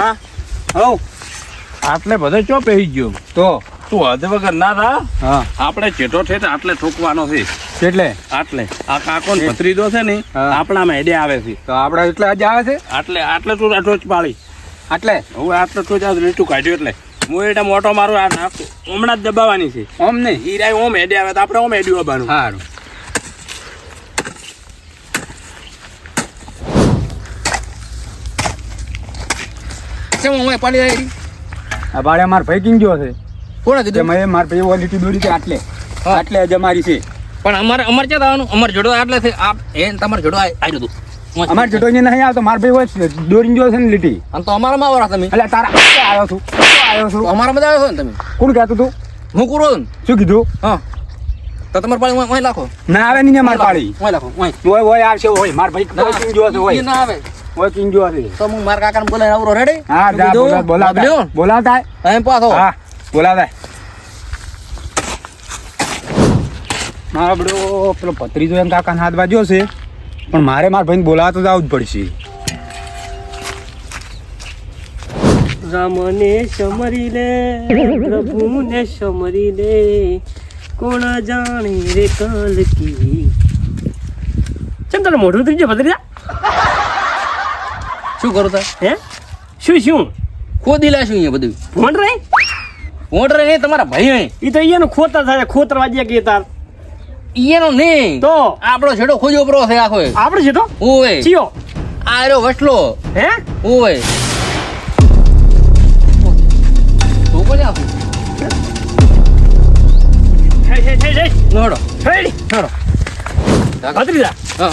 હવ આટલે બધે ચો પહેરી ગયો? તો? તું હદ વગર ના રા હા. આપણે ચેટો છે તે આટલે ઠોકવાનો છે. એટલે? આટલે. આ કાકો ને ભત્રીજો છે ને હા. આપણામાં હેડે આવે છે. તો આપણે એટલે આજે આવે છે? આટલે આટલે તું આ ટોચ પાડી. આટલે? હું આટલે ટોચ આ લીટું કાઢ્યું એટલે. હું એટલે મોટો મારું આ નાખું હમણાં જ દબાવવાની છે. ઓમ નહીં હીરા ઓમ હેડે આવે તો આપણે ઓમ હેડ્યું આવવાનું સારું કેમ હું પાડી રહી આ ભાડે માર ભાઈ કિંગ ગયો છે. કોણ જે કીધું મેં માર ભાઈ ઓલીટી દોરી છે આટલે. આટલે જ મારી છે. પણ અમારે અમારે ક્યાં આવવાનું અમારે જોડો આટલે છે. આપ એ તમારે જોડો આવ્યું હતું અમાર જોડો ને નહીં આવતો. માર ભાઈ હોય દોરી ગયો છે ને લીટી. અને તો અમારામાં આવરા તમે. એટલે તારા આવ્યો છું. આવ્યો છું? તો અમારા બધા આવ્યો છો ને તમે? કોણ કહેતું તું? હું કુરો છું ને. શું કીધું? હા. તો તમારે પાણી વાંય લાખો? ના આવે નહીં મારે પાડી. વાંય લાખો. હોય હોય આવશે હોય. માર ભાઈ કોઈ છે ના આવે. હોય કિંગ ગયો છે તો હું મારા કાકાને બોલાવીને આવરો રેડી હા જા બોલા બોલાવતા બોલાવતા એમ પાછો. હા બોલાવતા મારો બધો પેલો પત્રીજો એમ કાકાને હાથ વાગ્યો છે. પણ મારે મારા ભાઈને બોલાવવા તો જવું જ પડશે. રામને સમરી લે પ્રભુને સમરી લે. કોણ જાણે રે કલ કી? ચમ તને મોઢું થઈ જાય ભદ્રિયા શું કરું તા? હે? શું શું? ખોદી લાશું અહીંયા બધું. ભોંડ રે મોટર નહીં તમારા ભાઈ હે એ તો અહીંયાનું ખોતર થાય ખોતર વાજ્યા કે તાર. ઈનો નહીં. તો? આપણો છેડો ખોજો પરો છે આખો. આપણો છેડો? ઓય ચિયો. આ રહ્યો વસલો. હે? ઓય તો આપું નોડો. નોડો. હા.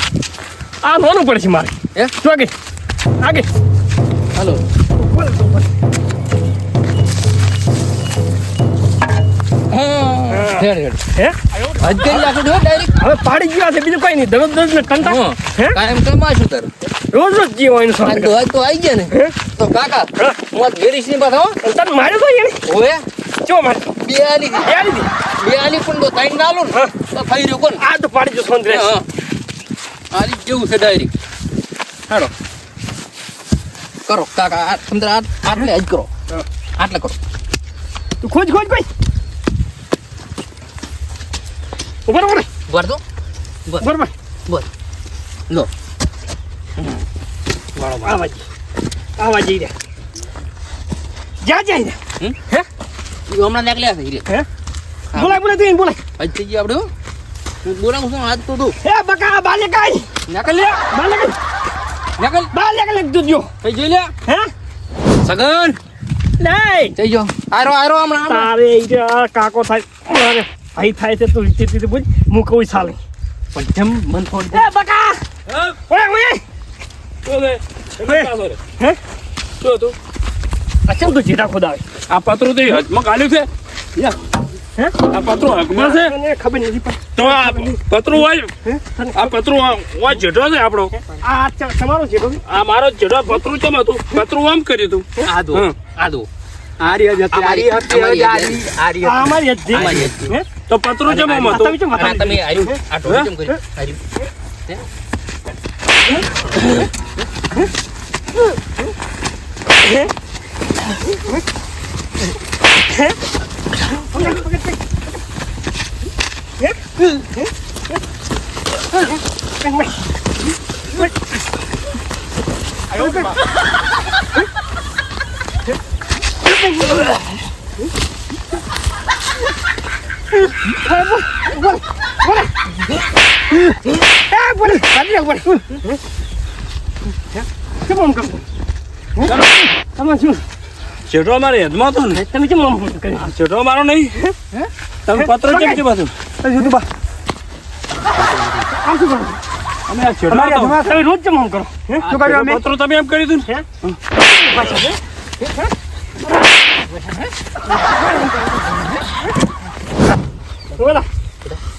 આ નોનું પડશે મારે. હે? શું આગે. હાલો. હવે પાડી ગયા છે બીજું કઈ નહીં. દરરોજ દરરોજ ને ટંટા હા કાયમ કમાશું રોજ રોજ જીવો એનું સ્વાદ તો તો આવી ગયા ને. તો કાકા હા. ગેરીશની પાછો તને માર્યો તો એને ઓએ ચો માર્યો? બે આલી બે આલી બે આલી પણ તો તાઈ ના લો તો થઈ રહ્યો કોણ? આ તો પાડી જો સોંદરે હા આલી જેવું છે ડાયરેક્ટ હાલો. કરો. કાકા આ આટલે જ કરો. આટલે કરો. તું ખોજ ખોજ ભાઈ. ઉભર ઉભર ઉભર તો ઉભર ભાઈ ઉભર લો. આવા જી આવા જઈ રે જા જા. રે? હે? હમણાં નીકળ્યા છે હે? બોલાય બોલાય તું બોલાય. આજ થઈ ગયા આપણે. બોલાવું છું આજ તો તું. હે બકા બાલે કાઈ. નીકળ બાલે કાઈ. નીકળ બાલે કાઈ તું જો થઈ જોઈ લે હે સગન નહીં થઈ જો આરો આરો હમણાં. તારે ઈ કાકો થાય મારે ભાઈ થાય છે તું રીતે રીતે બોલ હું કહું ચાલે પણ જેમ મન થોડી હે બકા ઓય ઓય હે અચમ તું જીરા ખોદાવે આ પતરું તો હજમાં કાઢ્યું છે હે આ પતરું હકમાં છે? ખબર નથી પણ તો આ પતરું હોય? આ પતરું આ- હોય જેઠો છે આપણો? આ તમારો જીરો આ મારો જેઠો પતરું ચમ હતું? પતરું આમ કર્યું હતું? દો હમ. દો. આરી હજ હતી આરી હજ આરી આરી આ અમારી જ અમારી છે. જ છે. હે તો પતરું ચમ આમ આ હતું. તમે આ આર્યું આ કેમ કર્યું. આર્યું જેઠો અમારે હેદમાં હતો ને? તમે કેમ જેઠો મારો નહીં. તમે પત્ર કેમ કે હતું જુદું બા આમ શું કરો? અમે આ. હાથમાં તમે રોજ આમ કરો. હે? આ શું કર્યું અમે? પતરું તમે એમ હતું ને? હે? પાછા હે? ઓલા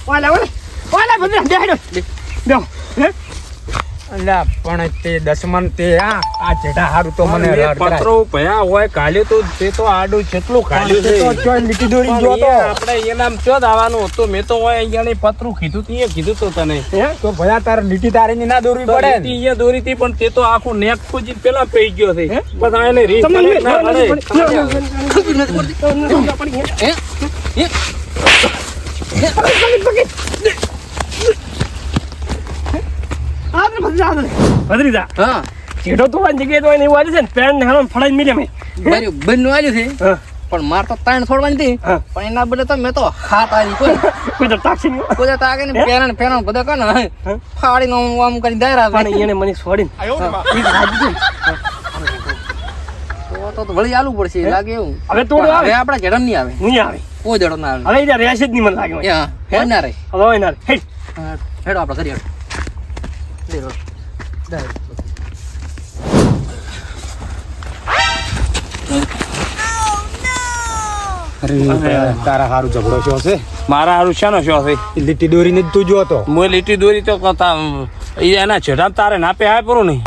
ઓલા ઓલા ઓલા બધે બેહાડો. બેહો. હે? અલ્યા પણ તે દસમન તે આ આ જેઠા હારું તો મને પત્રો ભયા હોય કાલે તો તે તો આડું કેટલું ખાલી તે તો ચોય લીટી દોરી જો ગયો એ તો આપણે એનામ ચો દાવાનું હતું? મેં તો હોય અહીંયા પતરું કીધું તું એ કીધું તું તને. તો ભયા તારે લીટી તારી ના દોરવી તો પડે તી અહીંયા દોરી હતી પણ તે તો આખું નેક ખોજી પેલા પેઈ ગયો છે. પણ આ એને રીત તમને ના પડે. હે? હે? ભદ્રીજા હા. જેઠો તું આ જગ્યાએ તો એને એવું આવ્યું છે ને પેન ને હાલો ફળાઈ મિલ્યા મેં. મારી બંને આવ્યું છે. હા. પણ માર તો ત્રણ છોડવાની હતી. હા. પણ એના બદલે તો મેં તો હાથ આવી કોઈ. કોઈ તો ટાક્ષી નહીં કોઈ તો આગળ ને પેરણ પેરણ બધા કર ને ફાડીને આમ આમ કરી દાયરા પણ એને મને છોડીને. ઈ રાજી છે. તો તો વળી આલુ પડશે લાગે એવું. હવે તોડો પણ આવે. હવે આપણા જડમ નહીં આવે. નહીં આવે. કોઈ જડમ ના આવે. હવે રહેશે જ નહીં મને લાગે હે ના રે હવે ના રે. હેડ. હેડો આપણે કરીએ લે રો. દાય. તારા હારું ઝઘડો છો છે? મારા હારું શાનો શો છે? લીટી દોરીને તું જો તો હું લીટી દોરી તો એના જડામ તારે નાપે આય પૂરું નહીં.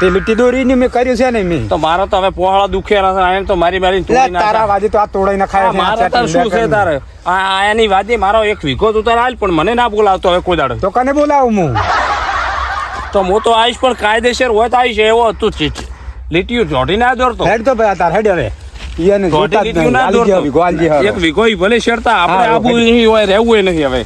તે લીટી દોરીને મેં કર્યું છે ને મેં? તો મારો તો હવે પોહાળા દુખે તો મારી મારી તારા વાજે તો આ તોડાઈ ના ખાય આ મારો શું છે તારે? એની વાદી મારો એક વીઘો તું તારે હાલ પણ મને ના બોલાવતો હવે કોઈ દાડો. તો કને બોલાવું હું? તો હું તો આવીશ પણ કાયદેસર હોય તો આવીશ એવો હતું લીટીયું. જોડી ના દોરતો. હેડ તો ભાઈ તાર હેડ હવે. ઈયાને જોતા જ ના દોરતો. જેવી ગોવાલજી એક વીઘો ઈ ભલે શેરતા આપણે આબુ નહીં હોય રહેવું નહીં હવે.